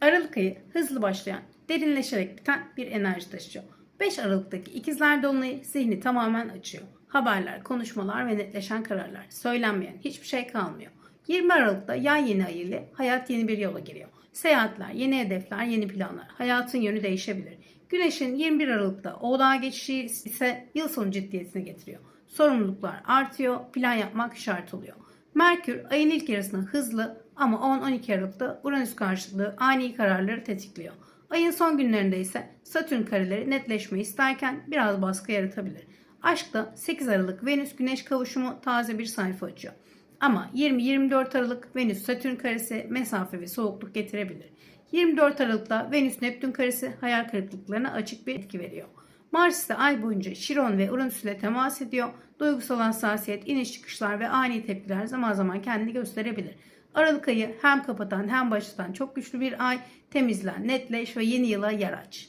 Aralık ayı hızlı başlayan, derinleşerek biten bir enerji taşıyor. 5 Aralık'taki ikizler dolunayı zihni tamamen açıyor. Haberler, konuşmalar ve netleşen kararlar. Söylenmeyen hiçbir şey kalmıyor. 20 Aralık'ta yay yeni ayı ile hayat yeni bir yola giriyor. Seyahatler, yeni hedefler, yeni planlar. Hayatın yönü değişebilir. Güneşin 21 Aralık'ta Oğlağa geçişi ise yıl sonu ciddiyetini getiriyor. Sorumluluklar artıyor, plan yapmak şart oluyor. Merkür ayın ilk yarısında hızlı ama 10-12 Aralık'ta Uranüs karşıtlığı ani kararları tetikliyor. Ayın son günlerinde ise Satürn kareleri netleşmeyi isterken biraz baskı yaratabilir. Aşkta 8 Aralık Venüs Güneş kavuşumu taze bir sayfa açıyor. Ama 20-24 Aralık Venüs Satürn karesi mesafe ve soğukluk getirebilir. 24 Aralık'ta Venüs Neptün karesi hayal kırıklıklarına açık bir etki veriyor. Mars ise ay boyunca Şiron ve Uranüs ile temas ediyor. Duygusal hassasiyet, iniş çıkışlar ve ani tepkiler zaman zaman kendini gösterebilir. Aralık ayı hem kapatan hem başlatan çok güçlü bir ay. Temizlen, netleş ve yeni yıla yer aç.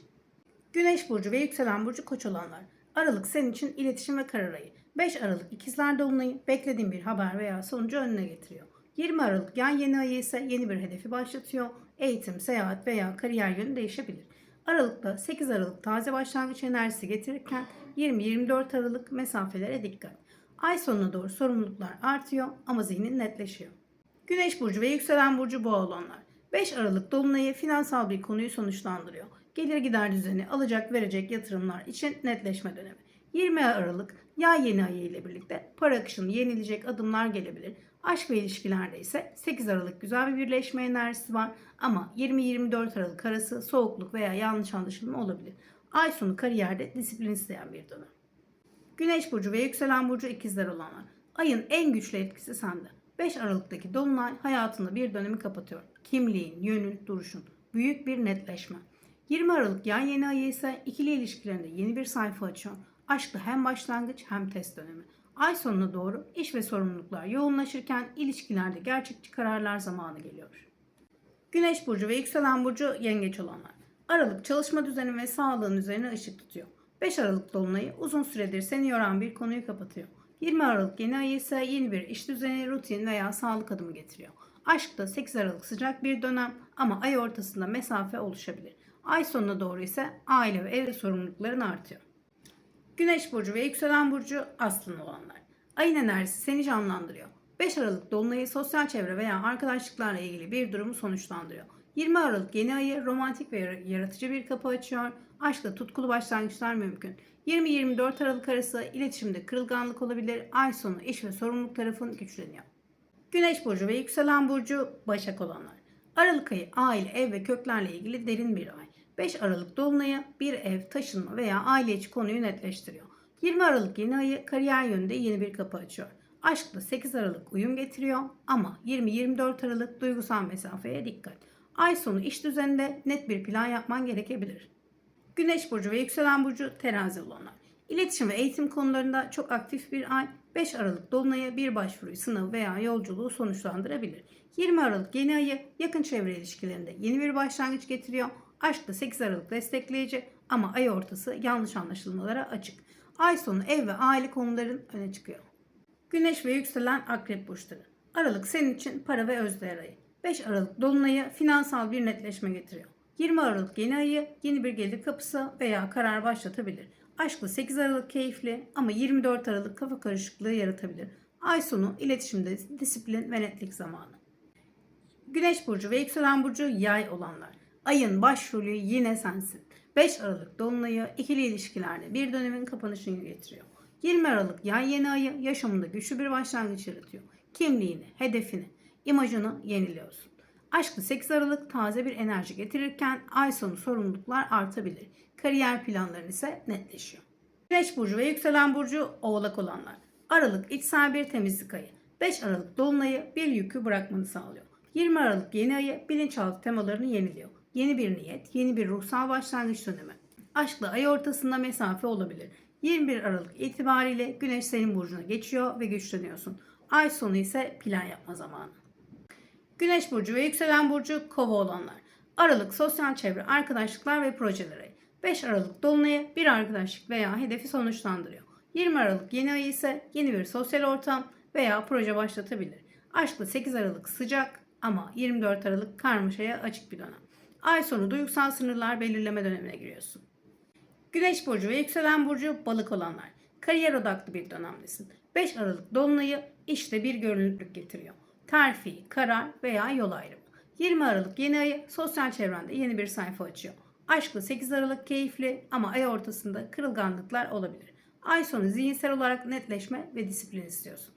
Güneş burcu ve yükselen burcu koç olanlar. Aralık senin için iletişim ve karar ayı. 5 Aralık ikizler dolunayı beklediğin bir haber veya sonucu önüne getiriyor. 20 Aralık yan yeni ayı ise yeni bir hedefi başlatıyor. Eğitim, seyahat veya kariyer yönü değişebilir. Aralıkta 8 Aralık taze başlangıç enerjisi getirirken 20-24 Aralık mesafelere dikkat. Ay sonuna doğru sorumluluklar artıyor ama zihnin netleşiyor. Güneş burcu ve yükselen burcu boğa olanlar. 5 Aralık dolunayı finansal bir konuyu sonuçlandırıyor. Gelir gider düzeni, alacak verecek yatırımlar için netleşme dönemi. 20 Aralık yay yeni ayı ile birlikte para akışını yenilecek adımlar gelebilir. Aşk ve ilişkilerde ise 8 Aralık güzel bir birleşme enerjisi var ama 20-24 Aralık arası soğukluk veya yanlış anlaşılma olabilir. Ay sonu kariyerde disiplin isteyen bir dönem. Güneş burcu ve yükselen burcu ikizler olanlar. Ayın en güçlü etkisi sende. 5 Aralık'taki dolunay hayatında bir dönemi kapatıyor. Kimliğin, yönün, duruşun. Büyük bir netleşme. 20 Aralık yay yeni ayı ise ikili ilişkilerinde yeni bir sayfa açıyor. Aşkta hem başlangıç hem test dönemi. Ay sonuna doğru iş ve sorumluluklar yoğunlaşırken ilişkilerde gerçekçi kararlar zamanı geliyor. Güneş burcu ve yükselen burcu yengeç olanlar. Aralık çalışma düzeni ve sağlığın üzerine ışık tutuyor. 5 Aralık dolunayı uzun süredir seni yoran bir konuyu kapatıyor. 20 Aralık yeni ayı ise yeni bir iş düzeni, rutin veya sağlık adımı getiriyor. Aşkta 8 Aralık sıcak bir dönem ama ay ortasında mesafe oluşabilir. Ay sonuna doğru ise aile ve ev sorumlulukların artıyor. Güneş burcu ve yükselen burcu aslan olanlar. Ayın enerjisi seni canlandırıyor. 5 Aralık dolunayı sosyal çevre veya arkadaşlıklarla ilgili bir durumu sonuçlandırıyor. 20 Aralık yeni ayı romantik ve yaratıcı bir kapı açıyor. Aşkla tutkulu başlangıçlar mümkün. 20-24 Aralık arası iletişimde kırılganlık olabilir. Ay sonu iş ve sorumluluk tarafın güçleniyor. Güneş burcu ve yükselen burcu Başak olanlar. Aralık ayı aile, ev ve köklerle ilgili derin bir ay. 5 Aralık dolunayı bir ev, taşınma veya aile içi konuyu netleştiriyor. 20 Aralık yeni ayı kariyer yönünde yeni bir kapı açıyor. Aşkla 8 Aralık uyum getiriyor ama 20-24 Aralık duygusal mesafeye dikkat. Ay sonu iş düzeninde net bir plan yapman gerekebilir. Güneş burcu ve yükselen burcu terazi olanlar. İletişim ve eğitim konularında çok aktif bir ay 5 Aralık dolunayı bir başvuruyu, sınav veya yolculuğu sonuçlandırabilir. 20 Aralık yeni ayı yakın çevre ilişkilerinde yeni bir başlangıç getiriyor. Aşkta 8 Aralık destekleyici ama ay ortası yanlış anlaşılmalara açık. Ay sonu ev ve aile konuların öne çıkıyor. Güneş ve yükselen akrep burçları. Aralık senin için para ve özdeğer ayı. 5 Aralık dolunayı finansal bir netleşme getiriyor. 20 Aralık yeni ayı yeni bir gelir kapısı veya karar başlatabilir. Aşkla 8 Aralık keyifli ama 24 Aralık kafa karışıklığı yaratabilir. Ay sonu iletişimde disiplin ve netlik zamanı. Güneş burcu ve yükselen burcu yay olanlar. Ayın başrolü yine sensin. 5 Aralık dolunayı ikili ilişkilerde bir dönemin kapanışını getiriyor. 20 Aralık yay yeni ayı yaşamında güçlü bir başlangıç yaratıyor. Kimliğini, hedefini, imajını yeniliyorsun. Aşkı 8 Aralık taze bir enerji getirirken ay sonu sorumluluklar artabilir. Kariyer planların ise netleşiyor. Güneş burcu ve yükselen burcu oğlak olanlar. Aralık içsel bir temizlik ayı. 5 Aralık dolunayı bir yükü bırakmanı sağlıyor. 20 Aralık yeni ayı bilinçaltı temalarını yeniliyor. Yeni bir niyet, yeni bir ruhsal başlangıç dönemi. Aşkla ay ortasında mesafe olabilir. 21 Aralık itibariyle Güneş senin burcuna geçiyor ve güçleniyorsun. Ay sonu ise plan yapma zamanı. Güneş burcu ve yükselen burcu kova olanlar. Aralık sosyal çevre, arkadaşlıklar ve projeleri. 5 Aralık dolunayı bir arkadaşlık veya hedefi sonuçlandırıyor. 20 Aralık yeni ayı ise yeni bir sosyal ortam veya proje başlatabilir. Aşkla 8 Aralık sıcak ama 24 Aralık karmaşaya açık bir dönem. Ay sonu duygusal sınırlar belirleme dönemine giriyorsun. Güneş burcu ve yükselen burcu balık olanlar. Kariyer odaklı bir dönemdesin. 5 Aralık dolunayı işte bir görünürlük getiriyor. Terfi, karar veya yol ayrımı. 20 Aralık yeni ayı sosyal çevrende yeni bir sayfa açıyor. Aşkla 8 Aralık keyifli ama ay ortasında kırılganlıklar olabilir. Ay sonu zihinsel olarak netleşme ve disiplin istiyorsun.